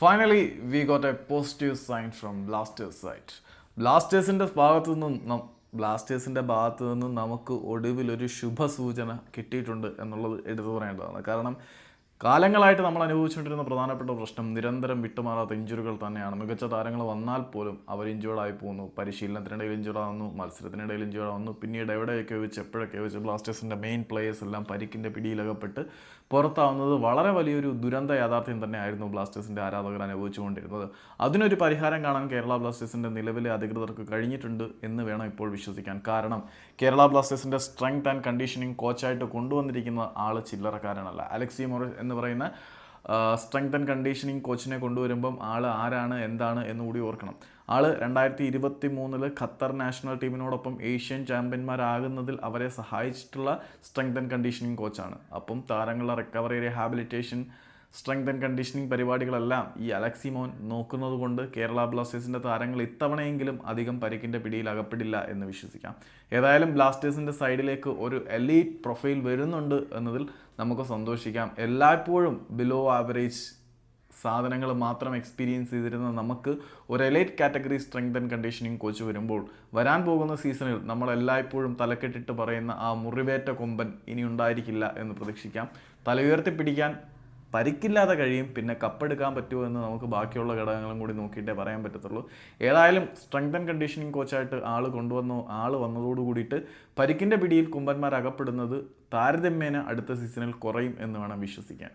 Finally we got a positive sign from Blasters side ബ്ലാസ്റ്റേഴ്സിന്റെ ഭാഗത്തു നിന്നും ബ്ലാസ്റ്റേഴ്സിന്റെ ഭാഗത്തു നിന്നും നമുക്ക് ഒടുവിൽ ഒരു ശുഭസൂചന കിട്ടിയിട്ടുണ്ട് എന്നുള്ളത് എടുത്തു പറയേണ്ടതാണ്. കാരണം കാലങ്ങളായിട്ട് നമ്മൾ അനുഭവിച്ചുകൊണ്ടിരുന്ന പ്രധാനപ്പെട്ട പ്രശ്നം നിരന്തരം വിട്ടുമാറാത്ത ഇഞ്ചുറികൾ തന്നെയാണ്. മികച്ച താരങ്ങൾ വന്നാൽ പോലും അവർ ഇഞ്ചുവേർഡ് ആയി പോകുന്നു. പരിശീലനത്തിനിടയിൽ ഇഞ്ചുവേർഡ് ആവുന്നു മത്സരത്തിനിടയിൽ ഇഞ്ചുവേർഡ് ആവുന്നു. പിന്നീട് എവിടെയൊക്കെ വെച്ച് എപ്പോഴൊക്കെ വെച്ച് ബ്ലാസ്റ്റേഴ്സിന്റെ മെയിൻ പ്ലേയേഴ്സ് എല്ലാം പരിക്കിന്റെ പിടിയിലകപ്പെട്ട് പുറത്താവുന്നത് വളരെ വലിയൊരു ദുരന്ത യാഥാർത്ഥ്യം തന്നെയായിരുന്നു ബ്ലാസ്റ്റേഴ്സിന്റെ ആരാധകർ അനുഭവിച്ചുകൊണ്ടിരുന്നത്. അതിനൊരു പരിഹാരം കാണാൻ കേരള ബ്ലാസ്റ്റേഴ്സിന്റെ നിലവിലെ അധികൃതർക്ക് കഴിഞ്ഞിട്ടുണ്ട് എന്ന് വേണം ഇപ്പോൾ വിശ്വസിക്കാൻ. കാരണം കേരള ബ്ലാസ്റ്റേഴ്സിന്റെ സ്ട്രെങ്ത് ആൻഡ് കണ്ടീഷനിങ് കോച്ചായിട്ട് കൊണ്ടുവന്നിരിക്കുന്ന ആൾ ചില്ലറക്കാരനല്ല. അലക്സി മൊറി എന്ന് പറയുന്ന സ്ട്രെങ്ത് ആൻഡ് കണ്ടീഷനിങ് കോച്ചിനെ കൊണ്ടുവരുമ്പം ആൾ ആരാണ് എന്താണ് എന്ന് കൂടി ഓർക്കണം. ആൾ രണ്ടായിരത്തി ഇരുപത്തി മൂന്നിൽ ഖത്തർ നാഷണൽ ടീമിനോടൊപ്പം ഏഷ്യൻ ചാമ്പ്യന്മാരാകുന്നതിൽ അവരെ സഹായിച്ചിട്ടുള്ള സ്ട്രെങ്ത് ആൻഡ് കണ്ടീഷനിങ് കോച്ചാണ് അപ്പം താരങ്ങളുടെ recovery rehabilitation strength and conditioning പരിപാടികളെല്ലാം ഈ അലക്സി മോൻ നോക്കുന്നത് കൊണ്ട് കേരള ബ്ലാസ്റ്റേഴ്സിന്റെ താരങ്ങൾ ഇത്തവണയെങ്കിലും അധികം പരിക്കിന്റെ പിടിയിൽ അകപ്പെടില്ല എന്ന് വിശ്വസിക്കാം. ഏതായാലും ബ്ലാസ്റ്റേഴ്സിന്റെ സൈഡിലേക്ക് ഒരു എലീറ്റ് പ്രൊഫൈൽ വരുന്നുണ്ട് എന്നതിൽ നമുക്ക് സന്തോഷിക്കാം. എല്ലായ്പ്പോഴും ബിലോ ആവറേജ് സാധനങ്ങൾ മാത്രം എക്സ്പീരിയൻസ് ചെയ്തിരുന്ന നമുക്ക് ഒരു elite category strength and conditioning coach വരുമ്പോൾ വരാൻ പോകുന്ന സീസണിൽ നമ്മൾ എല്ലായ്പ്പോഴും തലക്കെട്ടിട്ട് പറയുന്ന ആ മുറിവേറ്റ കൊമ്പൻ ഇനി ഉണ്ടായിരിക്കില്ല എന്ന് പ്രതീക്ഷിക്കാം. തല ഉയർത്തി പിടിക്കാൻ പരിക്കില്ലാതെ കഴിയും പിന്നെ കപ്പെടുക്കാൻ പറ്റുമോ എന്ന് നമുക്ക് ബാക്കിയുള്ള ഘടകങ്ങളും കൂടി നോക്കിയിട്ടേ പറയാൻ പറ്റത്തുള്ളൂ. ഏതായാലും സ്ട്രെങ്ത് ആൻഡ് കണ്ടീഷനിങ് കോച്ചായിട്ട് ആൾ കൊണ്ടുവന്നു ആൾ വന്നതോട് കൂടിയിട്ട് പരിക്കിന്റെ പിടിയിൽ കുമ്പന്മാർ അകപ്പെടുന്നത് താരതമ്യേന അടുത്ത സീസണിൽ കുറയും എന്ന് വേണം വിശ്വസിക്കാൻ.